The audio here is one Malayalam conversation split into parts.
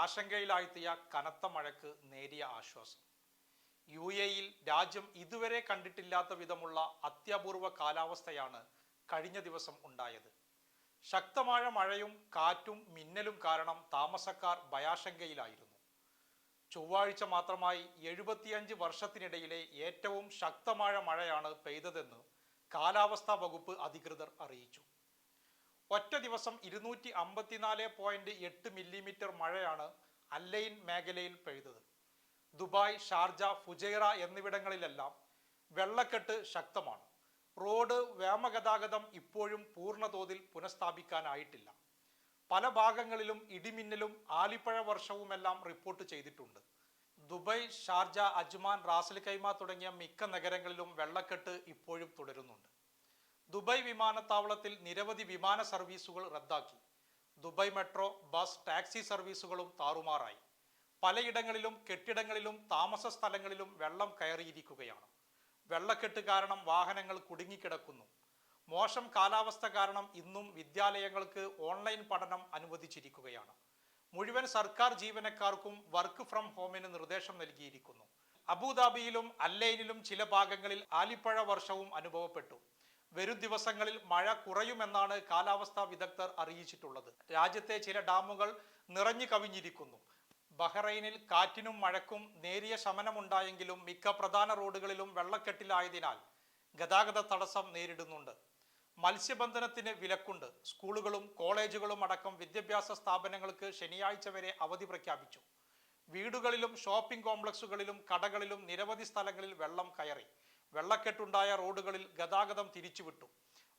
ആശങ്കയിലാഴ്ത്തിയ കനത്ത മഴയ്ക്ക് നേരിയ ആശ്വാസം. യു എയിൽ രാജ്യം ഇതുവരെ കണ്ടിട്ടില്ലാത്ത വിധമുള്ള അത്യപൂർവ കാലാവസ്ഥയാണ് കഴിഞ്ഞ ദിവസം ഉണ്ടായത്. ശക്തമായ മഴയും കാറ്റും മിന്നലും കാരണം താമസക്കാർ ഭയാശങ്കയിലായിരുന്നു. ചൊവ്വാഴ്ച മാത്രമായി എഴുപത്തിയഞ്ച് വർഷത്തിനിടയിലെ ഏറ്റവും ശക്തമായ മഴയാണ് പെയ്തതെന്ന് കാലാവസ്ഥാ വകുപ്പ് അധികൃതർ അറിയിച്ചു. ഒറ്റ ദിവസം ഇരുന്നൂറ്റി അമ്പത്തിനാല് പോയിന്റ് എട്ട് മില്ലിമീറ്റർ മഴയാണ് അല്ലൈൻ മേഖലയിൽ പെയ്തത്. ദുബായ് ഷാർജ ഫുജൈറ എന്നിവിടങ്ങളിലെല്ലാം വെള്ളക്കെട്ട് ശക്തമാണ്. റോഡ് വ്യോമഗതാഗതം ഇപ്പോഴും പൂർണതോതിൽ പുനഃസ്ഥാപിക്കാനായിട്ടില്ല. പല ഭാഗങ്ങളിലും ഇടിമിന്നലും ആലിപ്പഴ വർഷവുമെല്ലാം റിപ്പോർട്ട് ചെയ്തിട്ടുണ്ട്. Dubai Sharjah Ajman Ras Al Khaimah തുടങ്ങിയ മിക്ക നഗരങ്ങളിലും വെള്ളക്കെട്ട് ഇപ്പോഴും തുടരുന്നുണ്ട്. ദുബായ് വിമാനത്താവളത്തിൽ നിരവധി വിമാന സർവീസുകൾ റദ്ദാക്കി. ദുബായ് മെട്രോ ബസ് ടാക്സി സർവീസുകളും താറുമാറായി. പലയിടങ്ങളിലും കെട്ടിടങ്ങളിലും താമസ സ്ഥലങ്ങളിലും വെള്ളം കയറിയിരിക്കുകയാണ്. വെള്ളക്കെട്ട് കാരണം വാഹനങ്ങൾ കുടുങ്ങിക്കിടക്കുന്നു. മോശം കാലാവസ്ഥ കാരണം ഇന്നും വിദ്യാലയങ്ങൾക്ക് ഓൺലൈൻ പഠനം അനുവദിച്ചിരിക്കുകയാണ്. മുഴുവൻ സർക്കാർ ജീവനക്കാർക്കും വർക്ക് ഫ്രം ഹോമിന് നിർദ്ദേശം നൽകിയിരിക്കുന്നു. അബുദാബിയിലും അല്ലൈനിലും ചില ഭാഗങ്ങളിൽ ആലിപ്പഴ വർഷവും അനുഭവപ്പെട്ടു. വരും ദിവസങ്ങളിൽ മഴ കുറയുമെന്നാണ് കാലാവസ്ഥാ വിദഗ്ധർ അറിയിച്ചിട്ടുള്ളത്. രാജ്യത്തെ ചില ഡാമുകൾ നിറഞ്ഞു കവിഞ്ഞിരിക്കുന്നു. ബഹ്റൈനിൽ കാറ്റിനും മഴക്കും നേരിയ ശമനമുണ്ടായെങ്കിലും മിക്ക പ്രധാന റോഡുകളിലും വെള്ളക്കെട്ടിലായതിനാൽ ഗതാഗത തടസ്സം നേരിടുന്നുണ്ട്. മത്സ്യബന്ധനത്തിന് വിലക്കുണ്ട്. സ്കൂളുകളും കോളേജുകളും അടക്കം വിദ്യാഭ്യാസ സ്ഥാപനങ്ങൾക്ക് ശനിയാഴ്ച വരെ അവധി പ്രഖ്യാപിച്ചു. വീടുകളിലും ഷോപ്പിംഗ് കോംപ്ലക്സുകളിലും കടകളിലും നിരവധി സ്ഥലങ്ങളിൽ വെള്ളം കയറി. വെള്ളക്കെട്ടുണ്ടായ റോഡുകളിൽ ഗതാഗതം തിരിച്ചുവിട്ടു.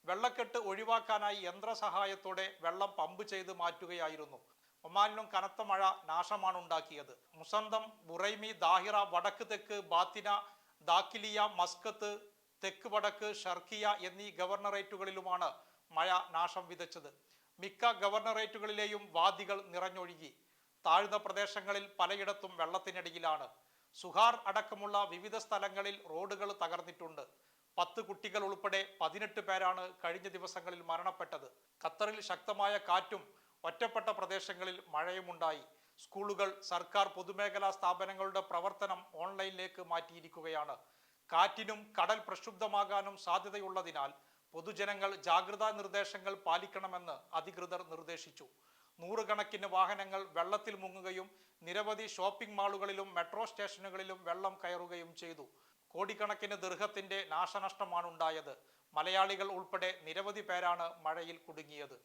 വെള്ളക്കെട്ട് ഒഴിവാക്കാനായി യന്ത്രസഹായത്തോടെ വെള്ളം പമ്പ് ചെയ്ത് മാറ്റുകയായിരുന്നു. ഒമാനിലും കനത്ത മഴ നാശമാണ് ഉണ്ടാക്കിയത്. മുസന്തം ബുറൈമി ദാഹിറ വടക്ക് തെക്ക് ബാത്തിന ദാക്കിലിയ മസ്കത്ത് തെക്ക് വടക്ക് ഷർക്കിയ എന്നീ ഗവർണറേറ്റുകളിലുമാണ് മഴ നാശം വിതച്ചത്. മിക്ക ഗവർണറേറ്റുകളിലെയും വാദികൾ നിറഞ്ഞൊഴുകി. താഴ്ന്ന പ്രദേശങ്ങളിൽ പലയിടത്തും വെള്ളത്തിനടിയിലാണ്. സുഹാർ അടക്കമുള്ള വിവിധ സ്ഥലങ്ങളിൽ റോഡുകൾ തകർന്നിട്ടുണ്ട്. പത്ത് കുട്ടികൾ ഉൾപ്പെടെ പതിനെട്ട് പേരാണ് കഴിഞ്ഞ ദിവസങ്ങളിൽ മരണപ്പെട്ടത്. ഖത്തറിൽ ശക്തമായ കാറ്റും ഒറ്റപ്പെട്ട പ്രദേശങ്ങളിൽ മഴയുമുണ്ടായി. സ്കൂളുകൾ സർക്കാർ പൊതുമേഖലാ സ്ഥാപനങ്ങളുടെ പ്രവർത്തനം ഓൺലൈനിലേക്ക് മാറ്റിയിരിക്കുകയാണ്. കാറ്റിനും കടൽ പ്രക്ഷുബ്ധമാകാനും സാധ്യതയുള്ളതിനാൽ പൊതുജനങ്ങൾ ജാഗ്രതാ നിർദ്ദേശങ്ങൾ പാലിക്കണമെന്ന് അധികൃതർ നിർദ്ദേശിച്ചു. നൂറുകണക്കിന് വാഹനങ്ങൾ വെള്ളത്തിൽ മുങ്ങുകയും നിരവധി ഷോപ്പിംഗ് മാളുകളിലും മെട്രോ സ്റ്റേഷനുകളിലും വെള്ളം കയറുകയും ചെയ്തു. കോടിക്കണക്കിന് ദീർഘത്തിന്റെ നാശനഷ്ടമാണ് ഉണ്ടായത് മലയാളികൾ ഉൾപ്പെടെ നിരവധി പേരാണ് മഴയിൽ കുടുങ്ങിയത്.